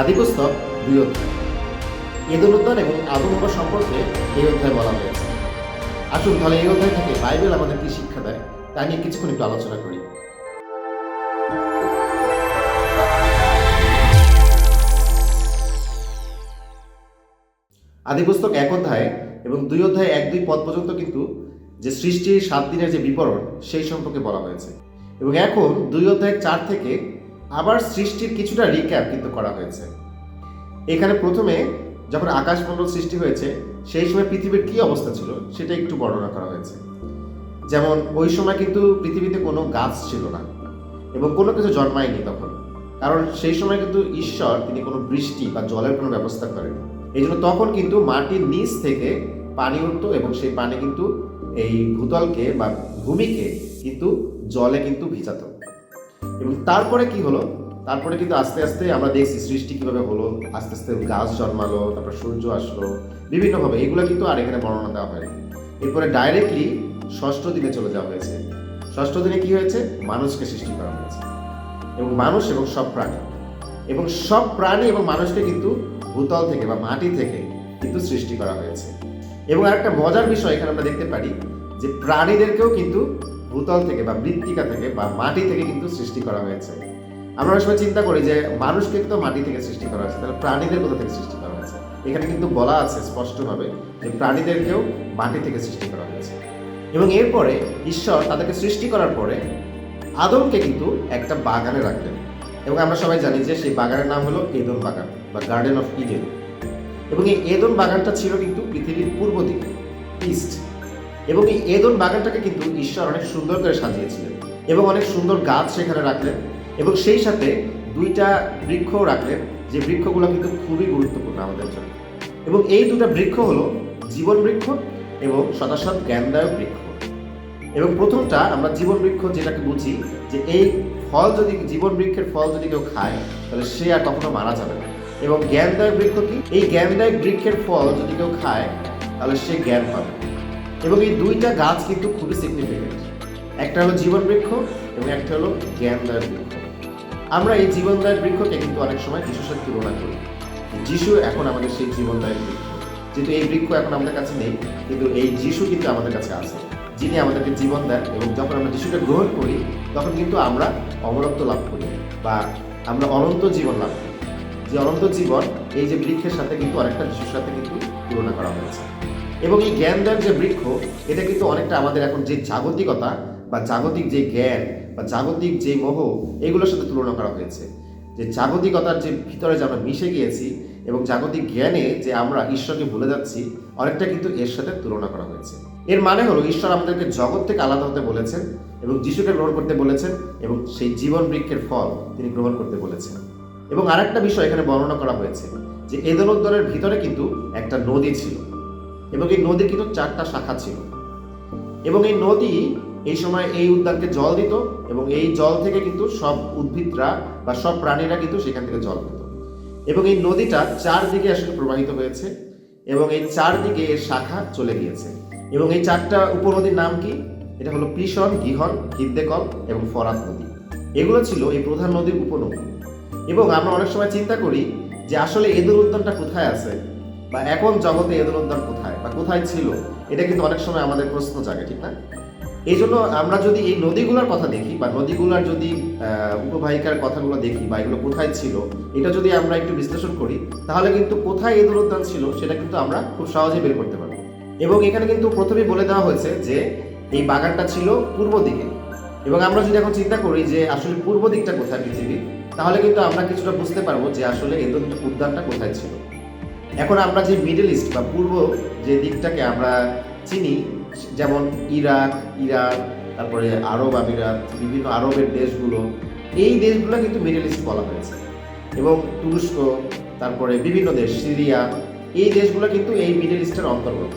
আদিপুস্তক দুই অধ্যায়। ঈদুল উদ্যান এবং আবহাওয়া সম্পর্কে এই অধ্যায় বলা হয়েছে। আসুন তাহলে এই অধ্যায় থেকে বাইবেল আমাদের কি শিক্ষা দেয়, তা নিয়ে কিছুক্ষণ একটু আলোচনা করি। আদিপুস্তক এক অধ্যায় এবং দুই অধ্যায় এক দুই পদ পর্যন্ত কিন্তু যে সৃষ্টির সাত দিনের যে বিবরণ, সেই সম্পর্কে বলা হয়েছে। এবং এখন দুই অধ্যায় চার থেকে আবার সৃষ্টির কিছুটা রিক্যাপ কিন্তু করা হয়েছে। এখানে প্রথমে যখন আকাশমণ্ডল সৃষ্টি হয়েছে, সেই সময় পৃথিবীর কি অবস্থা ছিল সেটা একটু বর্ণনা করা হয়েছে। যেমন, ওই সময় কিন্তু পৃথিবীতে কোনো গাছ ছিল না এবং কোনো কিছু জন্মায়নি তখন। কারণ সেই সময় কিন্তু ঈশ্বর, তিনি কোনো বৃষ্টি বা জলের কোনো ব্যবস্থা করেন এই জন্য তখন কিন্তু মাটির নিচ থেকে পানি উঠতো এবং সেই পানি কিন্তু এই ভূতলকে বা ভূমিকে কিন্তু জলে কিন্তু ভিজাতো। এবং তারপরে কি হলো? তারপরে কিন্তু আস্তে আস্তে আমরা দেখছি সৃষ্টি কীভাবে হলো, আস্তে আস্তে গাছ জন্মালো, তারপর সূর্য আসলো, বিভিন্নভাবে। এগুলো কিন্তু আর এখানে বর্ণনা দেওয়া হয়নি। এরপরে ডাইরেক্টলি ষষ্ঠ দিনে চলে যাওয়া হয়েছে। ষষ্ঠ দিনে কি হয়েছে? মানুষকে সৃষ্টি করা হয়েছে। এবং মানুষ এবং সব প্রাণী। এবং সব প্রাণী এবং মানুষকে কিন্তু ভূতল থেকে বা মাটি থেকে কিন্তু সৃষ্টি করা হয়েছে। এবং আরেকটা মজার বিষয় এখানে আমরা দেখতে পারি যে প্রাণীদেরকেও কিন্তু ভূতল থেকে বা মৃত্তিকা থেকে বা মাটি থেকে কিন্তু সৃষ্টি করা হয়েছে। আমরা সময় চিন্তা করি যে মানুষকে তো মাটি থেকে সৃষ্টি করা হয়েছে, তাহলে প্রাণীদের কোথা থেকে সৃষ্টি করা হয়েছে? এখানে কিন্তু বলা আছে স্পষ্টভাবে যে প্রাণীদেরকেও মাটি থেকে সৃষ্টি করা হয়েছে। এবং এরপরে ঈশ্বর তাদেরকে সৃষ্টি করার পরে আদমকে কিন্তু একটা বাগানে রাখলেন। এবং আমরা সবাই জানি যে সেই বাগানের নাম হলো এদন বাগান বা গার্ডেন অফ ইডেন। এবং এই এদন বাগানটা ছিল কিন্তু পৃথিবীর পূর্ব দিকে, ইস্ট। এবং এই এদন বাগানটাকে কিন্তু ঈশ্বর অনেক সুন্দর করে সাজিয়েছিলেন এবং অনেক সুন্দর গাছ সেখানে রাখলেন এবং সেই সাথে দুইটা বৃক্ষও রাখলেন, যে বৃক্ষগুলো কিন্তু খুবই গুরুত্বপূর্ণ আমাদের জন্য। এবং এই দুটা বৃক্ষ হলো জীবন বৃক্ষ এবং শতাশত জ্ঞানদায়ক বৃক্ষ। এবং প্রথমটা আমরা জীবন বৃক্ষ যেটাকে বুঝি, যে এই ফল যদি, জীবন বৃক্ষের ফল যদি কেউ খায়, তাহলে সে আর কখনো মারা যাবে না। এবং জ্ঞানদায়ক বৃক্ষ কি? এই জ্ঞানদায়ক বৃক্ষের ফল যদি কেউ খায়, তাহলে সে জ্ঞান পাবে। এবং এই দুইটা গাছ কিন্তু খুবই সিগনিফিকেন্ট একটা হলো জীবন বৃক্ষ এবং একটা হলো জ্ঞানদায়ক বৃক্ষ। আমরা এই জীবনদায়ক বৃক্ষকে কিন্তু অনেক সময় যিশুর তুলনা করি। যিশু এখন আমাদের সেই জীবনদায়ক বৃক্ষ। যেহেতু এই বৃক্ষ এখন আমাদের কাছে নেই, কিন্তু এই যিশু কিন্তু আমাদের কাছে আছে। যিনি আমাদেরকে জীবন দেন এবং যখন আমরা যিশুকে গ্রহণ করি, তখন কিন্তু আমরা অমরত্ব লাভ করি বা আমরা অনন্ত জীবন লাভ করি। যে অনন্ত জীবন, এই যে বৃক্ষের সাথে কিন্তু অনেকটা যিশুর সাথে কিন্তু তুলনা করা হয়েছে। এবং এই জ্ঞানদায়ক যে বৃক্ষ, এটা কিন্তু অনেকটা আমাদের এখন যে জাগতিকতা বা জাগতিক যে জ্ঞান বা জাগতিক যে মোহ, এগুলোর সাথে তুলনা করা হয়েছে। যে জাগতিকতার যে ভিতরে যে আমরা মিশে গিয়েছি এবং জাগতিক জ্ঞানে যে আমরা ঈশ্বরকে ভুলে যাচ্ছি, অনেকটা কিন্তু এর সাথে তুলনা করা হয়েছে। এর মানে হলো ঈশ্বর আমাদেরকে জগৎ থেকে আলাদা হতে বলেছেন এবং যিশুকে গ্রহণ করতে বলেছেন এবং সেই জীবন বৃক্ষের ফল তিনি গ্রহণ করতে বলেছেন। এবং আরেকটা বিষয় এখানে বর্ণনা করা হয়েছে যে এদন উদ্যানের ভিতরে কিন্তু একটা নদী ছিল। এবং এই নদীর কিন্তু চারটা শাখা ছিল। এবং এই নদী এই সময় এই উদ্যানকে জল দিত এবং এই জল থেকে কিন্তু সব উদ্ভিদরা বা সব প্রাণীরা কিন্তু সেখান থেকে জল পেত। এবং এই নদীটা চারদিকে আসলে প্রবাহিত হয়েছে এবং এই চারদিকে এর শাখা চলে গিয়েছে। এবং এই চারটা উপনদীর নাম কি? এটা হলো পিশন, গিহন হিদ্দেকল এবং ফরাত নদী। এগুলো ছিল এই প্রধান নদীর উপনদী। এবং আমরা অনেক সময় চিন্তা করি যে আসলে এদুর উদ্যানটা কোথায় আছে? বা এখন জগতে এদুর উদ্যান কোথায় বা কোথায় ছিল, এটা কিন্তু অনেক সময় আমাদের প্রশ্ন জাগে, ঠিক না? এই জন্য আমরা যদি এই নদীগুলোর কথা দেখি বা নদীগুলোর যদি উপবাহিকার কথাগুলো দেখি বা এগুলো কোথায় ছিল, এটা যদি আমরা একটু বিশ্লেষণ করি, তাহলে কিন্তু কোথায় এদুর উদ্যান ছিল সেটা কিন্তু আমরা খুব সহজে বের করতে পারব। এবং এখানে কিন্তু প্রথমে বলে দেওয়া হয়েছে যে, এই বাগানটা ছিল পূর্ব দিকে। এবং আমরা যদি এখন চিন্তা করি যে, আসলে পূর্ব দিকটা কোথায় পৃথিবীর, তাহলে কিন্তু আমরা কিছুটা বুঝতে পারব যে আসলে এই উদ্যানটা কোথায় ছিল। এখন আমরা যে মিডল ইস্ট বা পূর্ব যে দিকটাকে আমরা চিনি, যেমন ইরাক, ইরান, তারপরে আরব আমিরাত, বিভিন্ন আরবের দেশগুলো, এই দেশগুলো কিন্তু মিডল ইস্ট বলা হয়েছে। এবং তুরস্ক, তারপরে বিভিন্ন দেশ, সিরিয়া, এই দেশগুলো কিন্তু এই মিডল ইস্টের অন্তর্গত।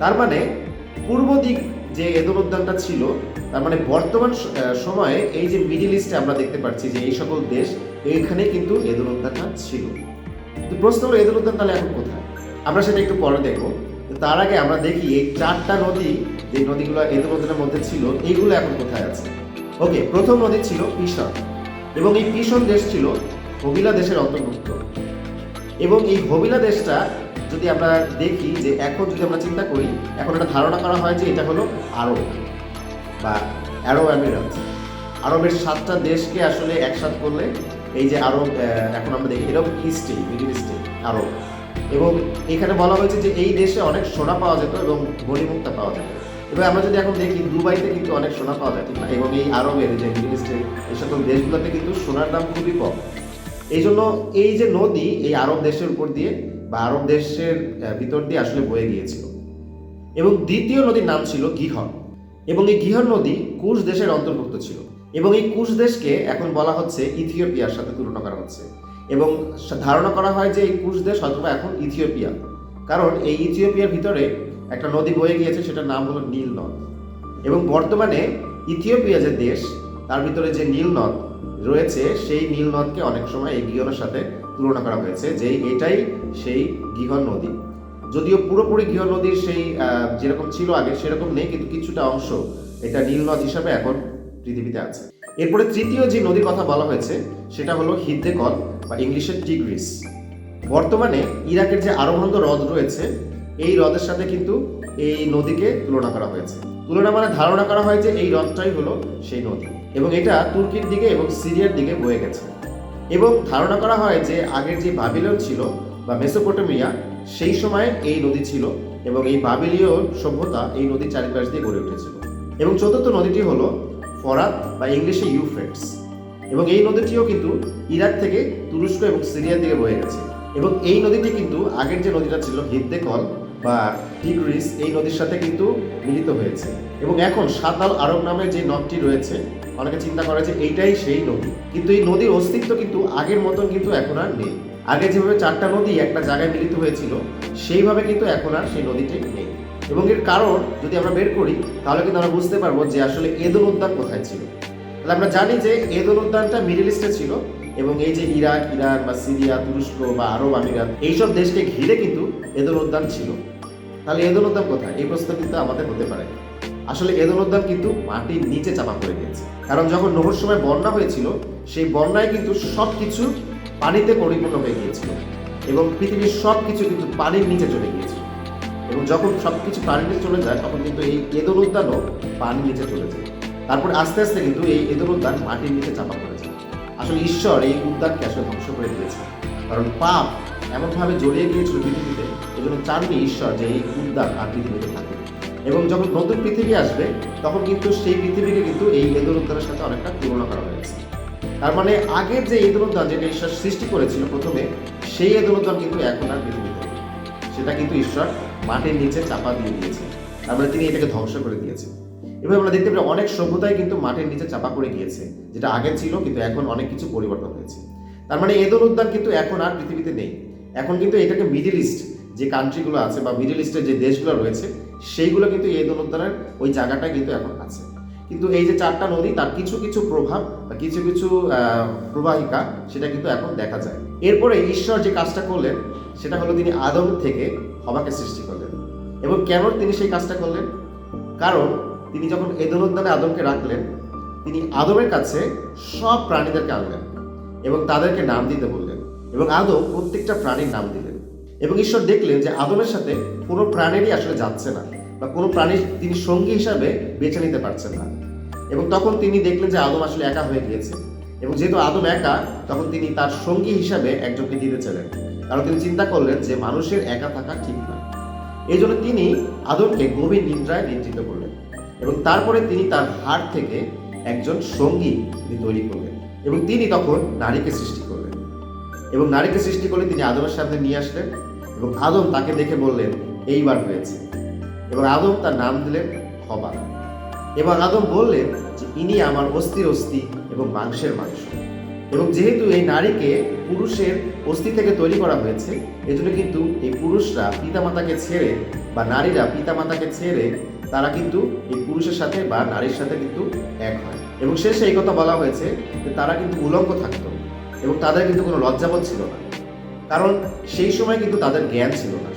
তার মানে পূর্ব দিক যে এদন উদ্যানটা ছিল, তার মানে বর্তমান সময়ে এই যে মিডিল ইস্টে আমরা দেখতে পাচ্ছি যে এই সকল দেশ, এইখানে কিন্তু এদন উদ্যানটা ছিল। তো প্রশ্ন হলো এদন উদ্যান তাহলে এখন কোথায়? আমরা সেটা একটু পরে দেখব। তার আগে আমরা দেখি, এই চারটা নদী, যে নদীগুলো এদন উদ্যানের মধ্যে ছিল এইগুলো এখন কোথায় আছে? ওকে, প্রথম নদী ছিল পিশন এবং এই পিশন দেশ ছিল হবিলা দেশের অন্তর্ভুক্ত। এবং এই হবিলা দেশটা, যদি আমরা দেখি, যে এখন যদি আমরা চিন্তা করি, এখন একটা ধারণা করা হয় যে এটা হলো আরব, বা অ্যারব আমিরাত আরবের সাতটা দেশকে আসলে একসাথ করলে এই যে আরব এখন আমরা দেখি এরকম ইস্টে মিডিল ইস্টে আরব। এবং এখানে বলা হয়েছে যে এই দেশে অনেক সোনা পাওয়া যেত এবং মণিমুক্তা পাওয়া যেত। এবার আমরা যদি এখন দেখি, দুবাইতে কিন্তু অনেক সোনা পাওয়া যায়, ঠিক না? এবং এই আরবের যে মিডিল ইস্টের এই সকল দেশগুলোতে কিন্তু সোনার দাম খুবই কম। এই জন্য এই যে নদী, এই আরব দেশের উপর দিয়ে বা আরব দেশের ভিতর দিয়ে আসলে বয়ে গিয়েছিল। এবং দ্বিতীয় নদীর নাম ছিল গিহর এবং এই গিহর নদী কুশ দেশের অন্তর্ভুক্ত ছিল। এবং এই কুশ দেশকে এখন বলা হচ্ছে ইথিওপিয়ার সাথে তুলনা করা হচ্ছে। এবং ধারণা করা হয় যে এই কুশ দেশ অথবা এখন ইথিওপিয়া। কারণ এই ইথিওপিয়ার ভিতরে একটা নদী বয়ে গিয়েছে, সেটার নাম হলো নীল নদ। এবং বর্তমানে ইথিওপিয়া যে দেশ, তার ভিতরে যে নীল নদ রয়েছে, সেই নীল নদকে অনেক সময় এই গিহনের সাথে তুলনা করা হয়েছে, যে এটাই সেই গিহন নদী। যদিও পুরোপুরি গৃহ নদীর সেই যেরকম ছিল আগে, সেরকম নেই, কিন্তু কিছুটা অংশ এটা নীল নদ হিসাবে এখন পৃথিবীতে আছে। এরপরে তৃতীয় যে নদীর কথা বলা হয়েছে, সেটা হলো হিদ্দেকল বা ইংলিশের টিগ্রিস। বর্তমানে ইরাকের যে আরবন্ধ হ্রদ রয়েছে, এই হ্রদের সাথে কিন্তু এই নদীকে তুলনা করা হয়েছে। তুলনা মানে ধারণা করা হয় যে এই হ্রদটাই হলো সেই নদী। এবং এটা তুর্কির দিকে এবং সিরিয়ার দিকে বয়ে গেছে। এবং ধারণা করা হয় যে আগের যে বাবিলন ছিল, বা মেসোপটেমিয়া, সেই সময়ে এই নদী ছিল এবং এই বাবিলীয় সভ্যতা এই নদীর চারিপাশ দিয়ে গড়ে উঠেছিল। এবং চতুর্থ নদীটি হলো ফরাত বা ইংলিশে ইউফ্রেটস। এবং এই নদীটিও কিন্তু ইরাক থেকে তুরস্ক এবং সিরিয়ার দিকে বয়ে গেছে। এবং এই নদীটি কিন্তু আগের যে নদীটা ছিল, হিদ্দেকল বা টিগ্রিস, এই নদীর সাথে কিন্তু মিলিত হয়েছে। এবং এখন সাতাল আরব নামে যে নদটি রয়েছে, অনেকে চিন্তা করে যে এইটাই সেই নদী। কিন্তু এই নদীর অস্তিত্ব কিন্তু আগের মতন কিন্তু এখন আর নেই। আগে যেভাবে চারটা নদী একটা জায়গায় মিলিত হয়েছিল, সেইভাবে কিন্তু এখন আর সেই নদীটি নেই। এবং এর কারণ যদি আমরা বের করি, তাহলে কিন্তু আমরা বুঝতে পারব যে আসলে এদন উদ্যান কোথায় ছিল। তাহলে আমরা জানি যে এদন উদ্যানটা মিডিল ইস্টে ছিল এবং এই যে ইরাক, ইরান বা সিরিয়া, তুরস্ক বা আরব আমিরাত, এইসব দেশকে ঘিরে কিন্তু এদন উদ্যান ছিল। তাহলে এদন উদ্যান কোথায়? এই প্রশ্ন কিন্তু আমাদের হতে পারে। আসলে এদন উদ্যান কিন্তু মাটির নিচে চাপা পড়ে গিয়েছে। কারণ যখন নহর সময় বন্যা হয়েছিল, সেই বন্যায় কিন্তু সব কিছু পানিতে পরিপূর্ণ হয়ে গিয়েছিল এবং পৃথিবীর সব কিছু কিন্তু পানির নিচে চলে গিয়েছিল। এবং যখন সব কিছু পানির নিচে চলে যায়, তখন কিন্তু এই এদন উদ্যানও পানির নিচে চলে যায়। তারপর আস্তে আস্তে কিন্তু এই এদন উদ্যান মাটির নিচে চাপা পড়ে যায়। আসলে ঈশ্বর এই উদ্যানকে আসলে ধ্বংস করে দিয়েছে কারণ পাপ এমনভাবে জড়িয়ে গিয়েছিল পৃথিবীতে, এজন্য চাননি ঈশ্বর যে এই উদ্যান আর পৃথিবীতে থাকে এবং যখন নতুন পৃথিবী আসবে, তখন কিন্তু সেই পৃথিবীকে কিন্তু এই এদন উদ্যানের সাথে অনেকটা তুলনা করা হয়েছে। তার মানে আগের যে এদন উদ্যান যেটা ঈশ্বর সৃষ্টি করেছিল প্রথমে, সেই এদন উদ্যান কিন্তু এখন আর পৃথিবীতে সেটা কিন্তু ঈশ্বর মাটির নিচে চাপা দিয়ে দিয়েছে। তার মানে তিনি এটাকে ধ্বংস করে দিয়েছেন এভাবে আমরা দেখতে পাই অনেক সভ্যতাই কিন্তু মাটির নিচে চাপা পড়ে গিয়েছে, যেটা আগে ছিল কিন্তু এখন অনেক কিছু পরিবর্তন হয়েছে। তার মানে এদের উদ্যান কিন্তু এখন আর পৃথিবীতে নেই। এখন কিন্তু এটাকে মিডিল ইস্ট যে কান্ট্রিগুলো আছে বা মিডিল ইস্টের যে দেশগুলো রয়েছে, সেইগুলো কিন্তু এদন উদ্যানের ওই জায়গাটা কিন্তু এখন আছে। কিন্তু এই যে চারটা নদী, তার কিছু কিছু প্রভাব বা কিছু কিছু প্রবাহিকা সেটা কিন্তু এখন দেখা যায়। এরপরে ঈশ্বর যে কাজটা করলেন, সেটা হলো তিনি আদম থেকে হবাকে সৃষ্টি করলেন। এবং কেন তিনি সেই কাজটা করলেন? কারণ তিনি যখন এদন উদ্যানে আদমকে রাখলেন, তিনি আদমের কাছে সব প্রাণীদেরকে আনলেন এবং তাদেরকে নাম দিতে বললেন এবং আদম প্রত্যেকটা প্রাণীর নাম দিলেন। এবং ঈশ্বর দেখলেন যে আদমের সাথে কোনো প্রাণীরই আসলে যাচ্ছে না। বা কোনো প্রাণীর তিনি সঙ্গী হিসাবে বেছে নিতে পারছেন না। এবং তখন তিনি দেখলেন যে আদম আসলে একা হয়ে গিয়েছে। এবং যেহেতু আদম একা, তখন তিনি তার সঙ্গী হিসাবে একজনকে দিতে চাইলেন। কারণ তিনি চিন্তা করলেন যে মানুষের একা থাকা ঠিক না। এই জন্য তিনি আদমকে গভীর নিদ্রায় নিদ্রিত করলেন। এবং তারপরে তিনি তার হাড় থেকে একজন সঙ্গী তিনি তৈরি করলেন। এবং তিনি তখন নারীকে সৃষ্টি করলেন। এবং নারীকে সৃষ্টি করলে তিনি আদমের সামনে নিয়ে আসলেন। এবং আদম তাকে দেখে বললেন, এইবার হয়েছে। এবং আদম তার নাম দিলেন হবা এবং আদম বললেন যে, ইনি আমার অস্থির অস্থি এবং মাংসের মাংস। এবং যেহেতু এই নারীকে পুরুষের অস্থি থেকে তৈরি করা হয়েছে, এজন্য কিন্তু এই পুরুষরা পিতামাতাকে ছেড়ে বা নারীরা পিতামাতাকে ছেড়ে তারা কিন্তু এই পুরুষের সাথে বা নারীর সাথে কিন্তু এক হয়। এবং শেষে এই কথা বলা হয়েছে যে, তারা কিন্তু উলঙ্গ থাকতো এবং তাদের কিন্তু কোনো লজ্জাবোধ ছিল না। কারণ সেই সময় কিন্তু তাদের জ্ঞান ছিল না।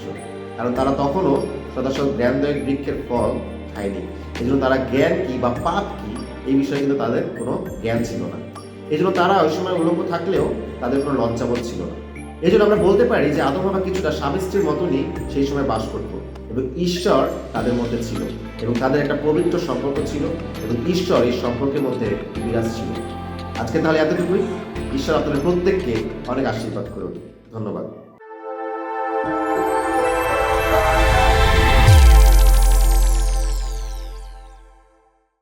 কারণ তারা তখনও সদাসৎ জ্ঞানদায়ক বৃক্ষের ফল খায়নি। এই জন্য তারা জ্ঞান কি বা পাপ কি, এই বিষয়ে কিন্তু তাদের কোনো জ্ঞান ছিল না। এই জন্য তারা ওই সময় উলঙ্গ থাকলেও তাদের কোনো লজ্জাবোধ ছিল না। এই জন্য আমরা বলতে পারি যে আদম হাওয়া কিছুটা স্বামী স্ত্রীর মতনই সেই সময় বাস করত এবং ঈশ্বর তাদের মধ্যে ছিল এবং তাদের একটা পবিত্র সম্পর্ক ছিল এবং ঈশ্বর এই সম্পর্কের মধ্যে বিরাজ ছিল। আজকে তাহলে এতটুকুই। ঈশ্বর আপনাদের প্রত্যেককে অনেক আশীর্বাদ করুন। ধন্যবাদ।